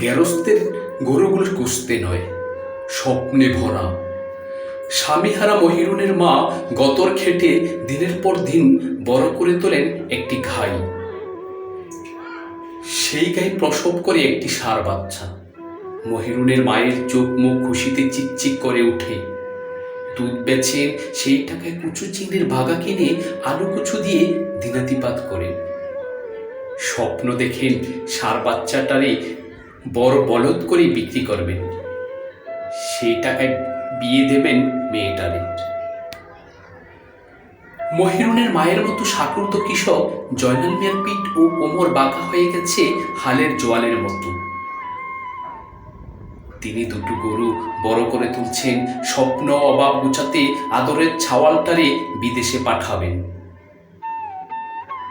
গেরস্তের গরুগুলো কুস্তে নয়, স্বপ্নে ভরা। স্বামীহারা মহিরুনের মা গতর খেটে দিনের পর দিন বড় করে তোলেন একটি ঘাই। সেই গাই প্রসব করে একটি সার বাচ্চা। মহিরুনের মায়ের চোখ মুখ খুশিতে চিকচিক করে ওঠে। দুধ বেচেন সেই টাকায় কুচু চিংড়ির ভাগা কিনে আলু কুচু দিয়ে দিনাতিপাত করেন স্বপ্ন দেখেন সার বাচ্চাটারে বড় বলদ করে বিক্রি করবেন। সেই টাকায় বিয়ে দেবেন মেয়েটারে মহিরুনের মায়ের মতো সাকুর্ত কৃষক জয়নাল মিয়ার পিঠ ও কোমর বাঁকা হয়ে গেছে হালের জোয়ালের মতো। তিনি দুটো গরু বড় করে তুলছেন, স্বপ্ন অভাব গুছাতে আদরের ছাওয়ালটারে বিদেশে পাঠাবেন।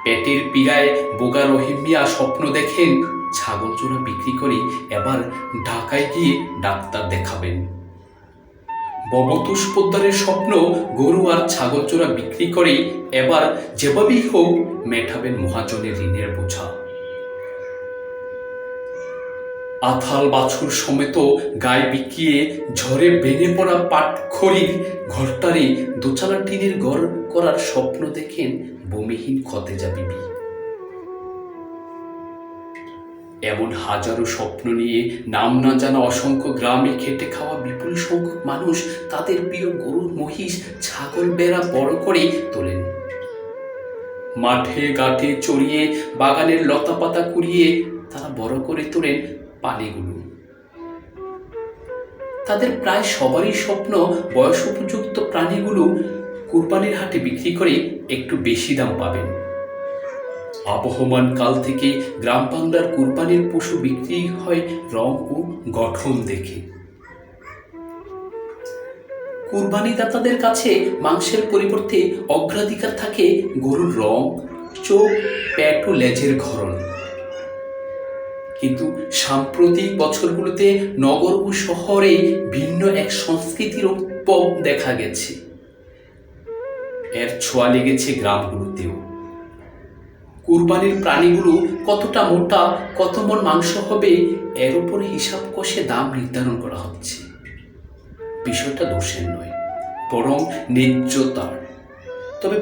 পেটের পীড়ায় বোগা রহিম মিয়া স্বপ্ন দেখেন ছাগল চোরা বিক্রি করে এবার ঢাকায় গিয়ে ডাক্তার দেখাবেন। ববতুষ পোদ্দারের স্বপ্ন গরু আর ছাগল চোরা বিক্রি করে এবার যেভাবেই হোক মেটাবেন মহাজনের ঋণের বোঝা। আথাল বাছুর সমেত গায়ে বিকিয়ে ঝড়ে বেড়ে পড়া পাট পাটখড়ির ঘরটারে দোচালা টিনের ঘর করার স্বপ্ন দেখেন বমিহীন খতেজা বিবি। এমন হাজারো স্বপ্ন নিয়ে নাম না জানা অসংখ্য গ্রামে খেটে খাওয়া বিপুল সংখ্যক মানুষ তাদের প্রিয় গরুর মহিষ, ছাগল, বেড়া বড় করে তোলেন। মাঠে, ঘাটে চড়িয়ে, বাগানের লতা পাতা কুড়িয়ে তারা বড় করে তোলেন পানিগুলো। তাদের প্রায় সবারই স্বপ্ন বয়স উপযুক্ত প্রাণীগুলো কুরবানির হাটে বিক্রি করে একটু বেশি দাম পাবেন। আবহমান কাল থেকে গ্রাম বাংলার কুরবানির পশু বিক্রি হয় রং ও গঠন দেখে। কুরবানিদাতাদের কাছে মাংসের পরিবর্তে অগ্রাধিকার থাকে গরুর রং, চোখ পেট ও লেজের ঘরণ। কিন্তু সাম্প্রতিক বছরগুলোতে নগর ও শহরে ভিন্ন এক সংস্কৃতির উদ্ভব দেখা গেছে। এর ছোঁয়া লেগেছে গ্রামগুলোতেও। কুরবানির প্রাণীগুলো কতটা মোটা, কত মন মাংস হবে, এর উপরে হিসাব কষে দাম নির্ধারণ করা হচ্ছে। বিষয়টা দোষের নয়, বরং ন্যায্যতার। তবে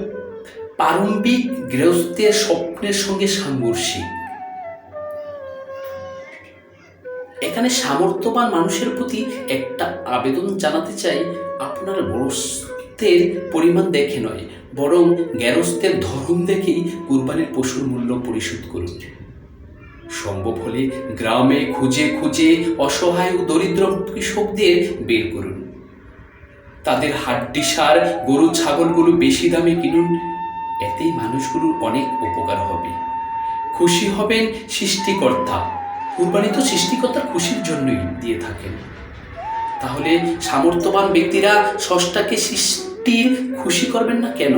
প্রারম্ভিক গৃহস্থের স্বপ্নের সঙ্গে সাংঘর্ষিক এখানে সামর্থ্যবান মানুষের প্রতি একটা আবেদন জানাতে চাই, আপনার গরস্থের পরিমাণ দেখে নয় বরং গ্যারস্থের ধরন দেখেই কুরবানির পশুর মূল্য পরিশোধ করুন। সম্ভব হলে গ্রামে খুঁজে খুঁজে অসহায় ও দরিদ্র কৃষকদের বের করুন। তাদের হাড্ডি সার, গরু, ছাগলগুলো বেশি দামে কিনুন। এতেই মানুষগুলোর অনেক উপকার হবে। খুশি হবেন সৃষ্টিকর্তা। কুরবানি তো সৃষ্টিকর্তার খুশির জন্যই দিয়ে থাকেন। তাহলে সামর্থ্যবান ব্যক্তিরা ষষ্ঠাকে সৃষ্টির খুশি করবেন না কেন?